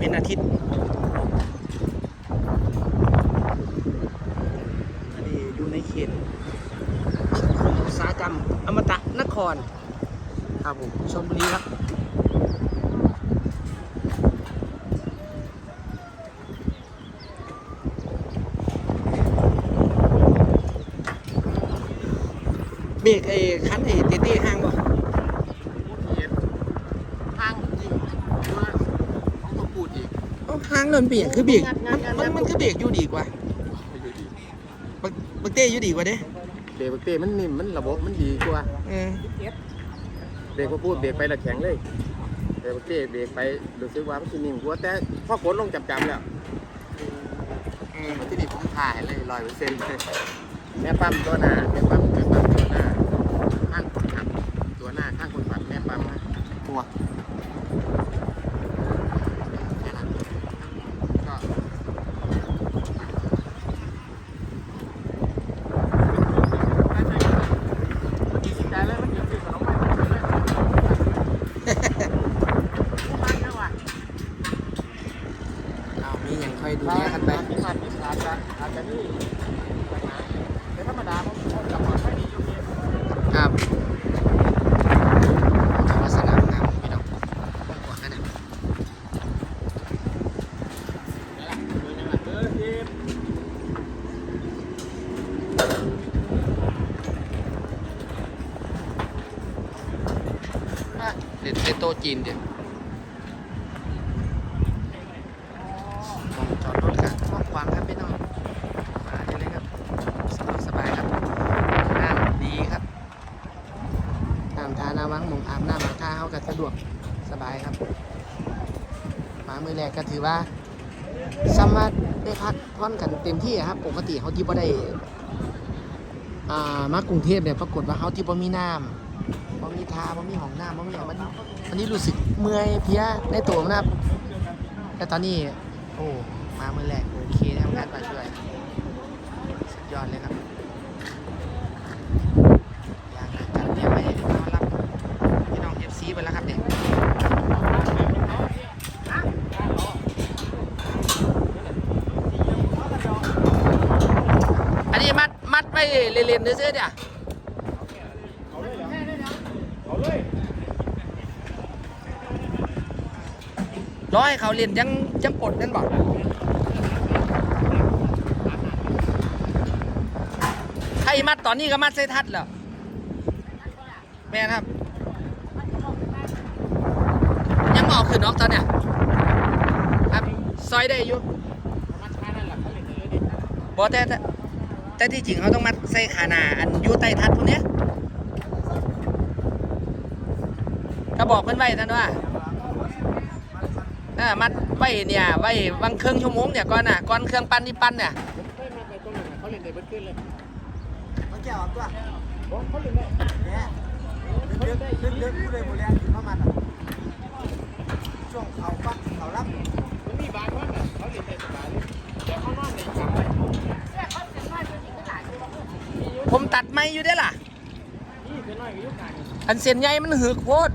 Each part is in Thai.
เป็นอาทิตย์อันนี้อยู่ในเขตอุตสาหกรรมอมตะนคร ครับผมชลบุรีครับเบรกไอ้คันไอ้เตเต้ห้างบ่ ทางจริงว่าเขาก็พูดอีก เอ้าห้างนั่นเบรกคือเบรกงัดงัมัดนงัดมันมันคือเบรกอยู่ดีกว่าไม่อยู่ดีบักบักเต้อยู่ดีกว่าเด้เบรกเบรกมันนิ่มมันระบบมันดีกว่าเออเบรกพอพูดเบรกไปและแข็งเลยเบรกเบรกเบรกไปรู้สึกว่ามันสินิ่มกว่าแต่พอกดลงจับๆแล้วอืมที่นี่ผมถ่ายเลยร้อยเปอร์เซ็นต์เลยแม่ปั๊มตัวหน้าแม่ปั๊มแม่ปั๊มตัวหน้าข้างคนขับตัวหน้าข้างคนขับแม่ปั๊มหัวแค่นั้นก็ดีใจเลยมันอยู่ที่ขนมปังเลยมันนะว่ะ เอามีอย่างค่อยดูแลกันไป ที่มันอาจจะอาจจะนี่ปัญหาแต่ธรรมดาผมผมจะปลอดภัยดีอยู่ดี ครับแต่ว่าสนามงามพี่น้องกว่าขนาด เออทีม อะ เด็ดเด็ดโต๊ะจีนเดี๋ยวลองจอดรถกันกว้างๆครับพี่น้องมาได้เลยครับสบายสบายครับน้ำดีครับน้ำทาน้ำวังมองอาบน้ำอาท่าเข้ากันสะดวกสบายครับมามือแรกก็ถือว่าสามารถได้พักผ่อนกันเต็มที่อะครับ ปกติเขาที่บ่ได้อ่ามากรุงเทพเนี่ยปรากฏว่าเขาที่บ่มีน้ำ บ่มีทาบ่มีห้องน้ำบ่มีอะไรมันอันนี้รู้สึกเมื่อยเพลียในตัวมันนะครับแต่ตอนนี้โอ้มาเมื่อแรกโอเคทำงานมาช่วยสุดยอดเลยครับอยากจัดเตรียไว้ต้อนรับพี่น้อง FC ไปแล้วครับเด็กอันนี้มัดมัดไปเรียนๆซื้อๆเดี๋ย ร้อยเขาเรียนยังยังปดนั่นบอกใครมัดตอนนี้ก็มัดเซทัดแล้วแม่ครับ ยังบอกขึ้นนอกตอนเนี้ยครับซอยได้อยู่บอแต่แต่ที่จริงเขาต้องมัดใส่ขาหนาอันยู่ใต้ทัดพวกเนี้ยก็บอกเพื่อนไว้ท่านว่า เออมัดไว้เนี่ยไว้วังเครื่องชั่วโมงเนี่ยก่อนน่ะก่อนเครื่องปั้นนี่ปั้นเนี่ยเคยมาไปตรงนั้นเขาเล่นได้เบิดขึ้นเลยมันแก้วตัวเขาเล่นได้เนี่ยลึกลึกลึกผู้ใดผู้แรงถึงประมาณน่ะช่วงเขาปักเขารับมันมีบางคนน่ะเขาเล่นได้สบายเลยแต่เขานอนในขับไปผมตัดไม้อยู่ได้อล่ะนี่เป็นน้อยกับยุคกลางอันเส้นใหญ่มันหืกโพด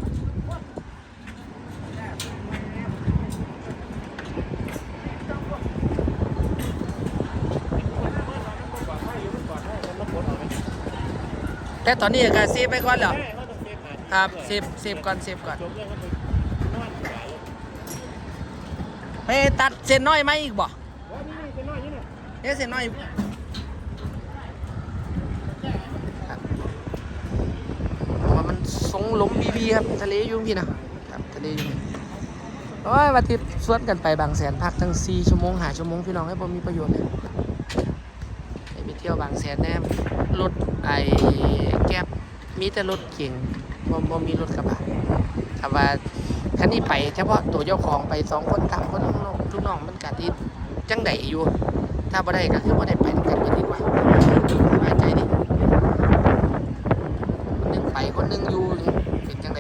แต่ตอนนี้ก็เซฟไปก่อนเขาต้อครับเซฟเซฟก่อนเซฟก่อนไปตัดเส้นน้อยไหมอีกบ่เป็นน้อยนี่เนี่ยเอ๊ะเส้นน้อยครับเพราะว่ามันทรงหลมบีบีครับทะเลยุ่งพี่นะครับทะเลยุ่งโอ้ยวันอาทิตย์สวนกันไปบางแสนพักทั้ง4ชั่วโมงหาชั่วโมงพี่น้องให้ผมมีประโยชน์เลย ที่ยวบางแสนแน่รถไอ้แก๊บมีแต่รถเก่งบ่บ่มีรถกระบะถ้าว่าคันนี้ไปเฉพาะตัวเจ้าของไปสองคนสามคนลูกน้องลูกน้องมันกะที่จังไดอยู่ ถ้าบ่ได้ก็คือบ่ได้ไปกันดีกว่าสบายใจดีคนหนึงไปคนหนึงอยู่เป็นจังได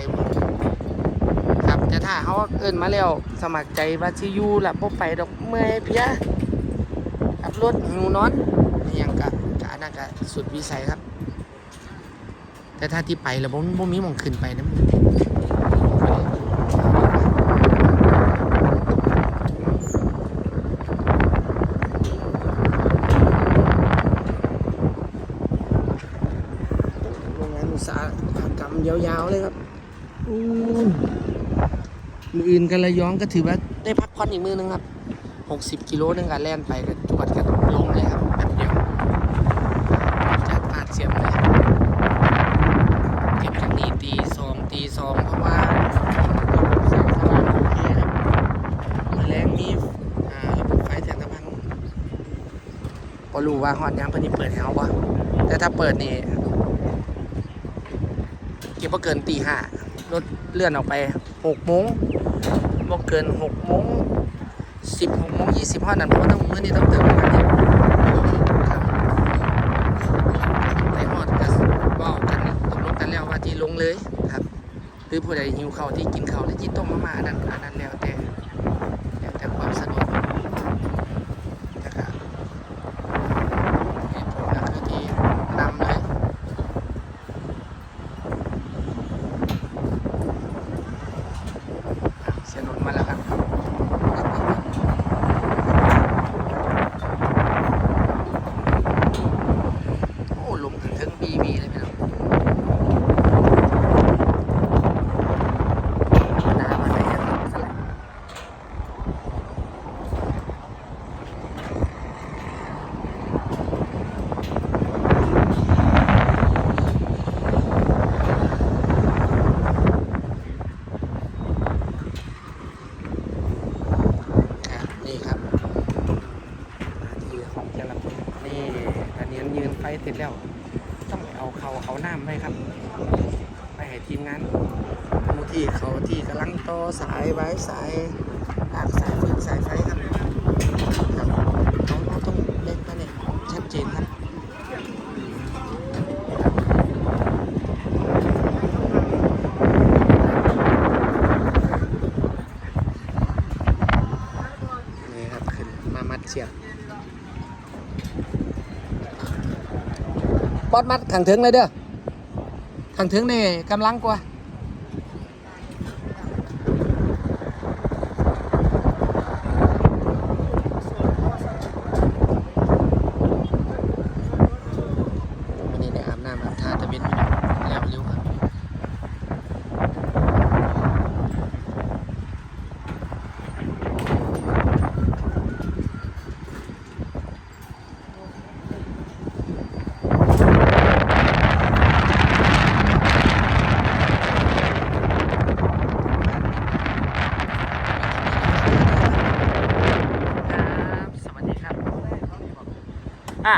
ครับแต่ถ้าเขาเอิ้นมาแล้วสมัครใจว่าสิอยู่ล่ะบ่ไปดอกเมื่อยเพียขับรถหิวนอน ยังกะกะน่ากะสุดวิสัยครับ แต่ถ้าที่ไปแล้วผมผมมีมองขึ้นไปนะสาหกรรมยาวๆเลยครับอืออื่นกันระยองก็ถือว่าได้พักผ่อนอีกมือนึงครับ 60 กิโลนึงกันแล่นไปกับจัวดกัน เสียมเลยเก็บจากนี้ตีสองตีสองเพราะว่าแสงสว่างโอเคครับมือแรงมีอ่าระบบไฟแสงสว่างพอรู้ว่าฮอดยังพิ่นนี่เปิดให้เฮาบ่แต่ถ้าเปิดนี่เก็บบ่เกินตีห้ารถเลื่อนออกไป6โมงบ่เกิน6โมงสิบหกโมงยี่สิบห้านั้นเพราะว่าต้องมื้อนี้ต้องเติมน้ำมันอีกครับในฮอดก็เว้ากันตกลงกันแล้วว่าที่ลงเลยครับห รือผู้ใดหิวข้าวที่กินข้าวหรือที่ต้มมาม่าอันนั้นอันนั้นแล้วแต่แล้วแต่ความสะดวกนะครับเหตุผลก็คือที่นำเลยอะเสียหนนมาแล้วครับ โอ้ลมถึงถึงบีบีเลยพี่น้องน้ำมันไหลกันสลับครับนี่ครับ นาทีของจะรับนี่อันนี้ยืนไฟเสร็จแล้ว ต้องเอาเขาเอาน้ำไปครับ ไปให้ทีมงานมูที่เขาที่กำลังต่อสายไว้สายอากสายฟืนสายไฟครับครับเขาเราต้องเล่นกันเนี่ยชัดเจนครับนี่ครับขึ้นมามัดเชือก บอดมัดขังถึงเลยเด้อขังถึงนี่กำลังกว่า